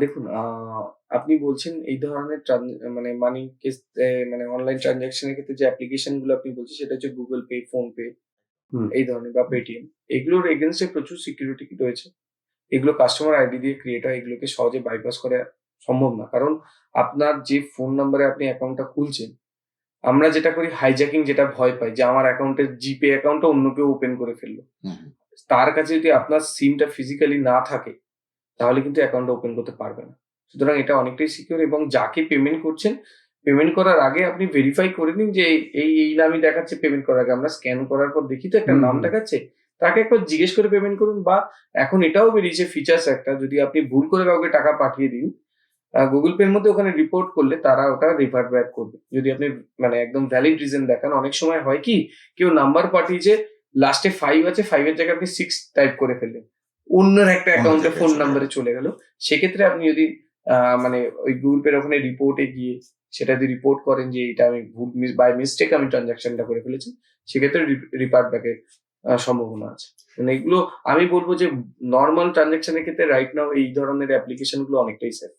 দেখুন আপনি বলছেন এই ধরনের মানে মানি মানে অনলাইন ট্রান্সেকশন এর ক্ষেত্রে যে অ্যাপ্লিকেশনগুলো আপনি বলছেন সেটা হচ্ছে গুগল পে PhonePe হুম। এই ধরনের বা পেটিএম এগুলোর এগেইনস্ট এ প্রচুর সিকিউরিটি রয়েছে। এগুলো কাস্টমার আইডি দিয়ে ক্রিয়েট হয়। এগুলোকে সহজে বাইপাস করা সম্ভব না। কারণ আপনার যে ফোন নাম্বারে আপনি অ্যাকাউন্টটা খুলছেন, আমরা যেটা করি হাইজ্যাকিং যেটা ভয় পাই যে আমার অ্যাকাউন্টের জিপে অ্যাকাউন্টটা অন্য কেউ ওপেন করে ফেলল। তার কাছে যদি আপনার সিমটা ফিজিক্যালি না থাকে, তাহলে কিন্তু অ্যাকাউন্টটা ওপেন করতে পারবে না। সুতরাং এটা অনেকটাই সিকিউর এবং যাকে পেমেন্ট করছেন, পেমেন্ট করার আগে আপনি ভেরিফাই করে নিন যে এই, এই নামই দেখাচ্ছে পেমেন্ট করার আগে। আমরা স্ক্যান করার পর দেখি তো একটা নাম দেখাচ্ছে। তাকে একবার জিজ্ঞেস করে পেমেন্ট করুন বা এখন এটাও বেরিয়েছে ফিচার্স একটা যদি আপনি ভুল করে কাউকে টাকা পাঠিয়ে দিন, গুগল পের মধ্যে ওখানে রিপোর্ট করলে তারা ওটা রিভার্ট ব্যাক করবে। যদি আপনি মানে একদম ভ্যালিড রিজন দেখান। অনেক সময় হয় কি কেউ নাম্বার পাঠিয়েছে লাস্টে ফাইভ আছে ফাইভের জায়গায় আপনি সিক্স টাইপ করে ফেললেন। অন্যের একটা অ্যাকাউন্টে ফোন নাম্বারে চলে গেল। সেক্ষেত্রে আপনি যদি মানে ওই গুগল পের ওখানে রিপোর্টে গিয়ে সেটা যদি রিপোর্ট করেন যে এটা আমি ভুল বাই মিস্টেক আমি ট্রানজাকশনটা করে ফেলেছি। সেক্ষেত্রে রিপার্ট ব্যাকের ব্যাক সম্ভাবনা আছে। মানে এগুলো আমি বলব যে নর্মাল ট্রানজাকশনের ক্ষেত্রে রাইট নাও এই ধরনের অ্যাপ্লিকেশনগুলো অনেকটাই সেফ।